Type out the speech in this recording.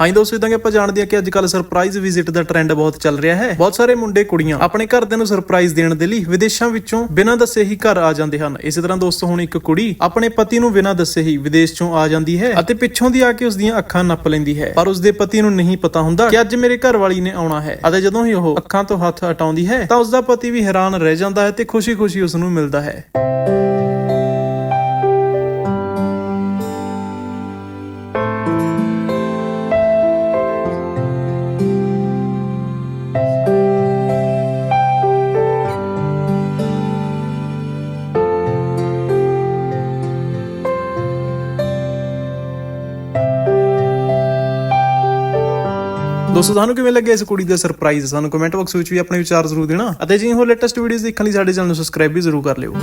ਹਾਂਜੀ ਦੋਸਤੋ ਇਦਾਂ ਕਿ ਆਪਾਂ ਜਾਣਦੇ ਹਾਂ ਕਿ ਅੱਜ ਕੱਲ ਸਰਪ੍ਰਾਈਜ਼ ਵਿਜ਼ਿਟ ਦਾ ਟ੍ਰੈਂਡ ਬਹੁਤ ਚੱਲ ਰਿਹਾ ਹੈ। ਬਹੁਤ ਸਾਰੇ ਮੁੰਡੇ, ਕੁੜੀਆਂ ਆਪਣੇ ਘਰਦਿਆਂ ਨੂੰ ਸਰਪ੍ਰਾਈਜ਼ ਦੇਣ ਦੇ ਲਈ ਵਿਦੇਸ਼ਾਂ ਵਿੱਚੋਂ ਬਿਨਾਂ ਦੱਸੇ ਹੀ ਘਰ ਆ ਜਾਂਦੇ ਹਨ। ਇਸੇ ਤਰ੍ਹਾਂ ਦੋਸਤੋ, ਹੁਣ ਇੱਕ ਕੁੜੀ ਆਪਣੇ ਪਤੀ ਨੂੰ ਬਿਨਾਂ ਦੱਸੇ ਹੀ ਵਿਦੇਸ਼ ਚੋਂ ਆ ਜਾਂਦੀ ਹੈ ਅਤੇ ਪਿੱਛੋਂ ਦੀ ਆ ਕੇ ਉਸ ਦੀਆਂ ਅੱਖਾਂ ਨੱਪ ਲੈਂਦੀ ਹੈ। ਪਰ ਉਸ ਦੇ ਪਤੀ ਨੂੰ ਨਹੀਂ ਪਤਾ ਹੁੰਦਾ ਕਿ ਅੱਜ ਮੇਰੇ ਘਰ ਵਾਲੀ ਨੇ ਆਉਣਾ ਹੈ। ਅਤੇ ਜਦੋਂ ਹੀ ਉਹ ਅੱਖਾਂ ਤੋਂ ਹੱਥ ਹਟਾਉਂਦੀ ਹੈ, ਤਾਂ ਉਸ ਦਾ ਪਤੀ ਵੀ ਹੈਰਾਨ ਰਹਿ ਜਾਂਦਾ ਹੈ ਤੇ ਖੁਸ਼ੀ-ਖੁਸ਼ੀ ਉਸ ਨੂੰ ਮਿਲਦਾ ਹੈ। ਦੋਸਤੋ ਤੁਹਾਨੂੰ ਕਿਵੇਂ ਲੱਗਿਆ ਇਸ ਕੁੜੀ ਦਾ ਸਰਪ੍ਰਾਈਜ਼ ਸਾਨੂੰ ਕਮੈਂਟ ਬਾਕਸ ਵਿੱਚ ਵੀ ਆਪਣੇ ਵਿਚਾਰ ਜ਼ਰੂਰ ਦੇਣਾ। ਅਤੇ ਜੇ ਹੋਰ ਲੇਟੈਸਟ ਵੀਡੀਓਜ਼ ਦੇਖਣ ਲਈ ਸਾਡੇ ਚੈਨਲ ਨੂੰ ਸਬਸਕ੍ਰਾਈਬ ਵੀ ਜ਼ਰੂਰ ਕਰ ਲਿਓ।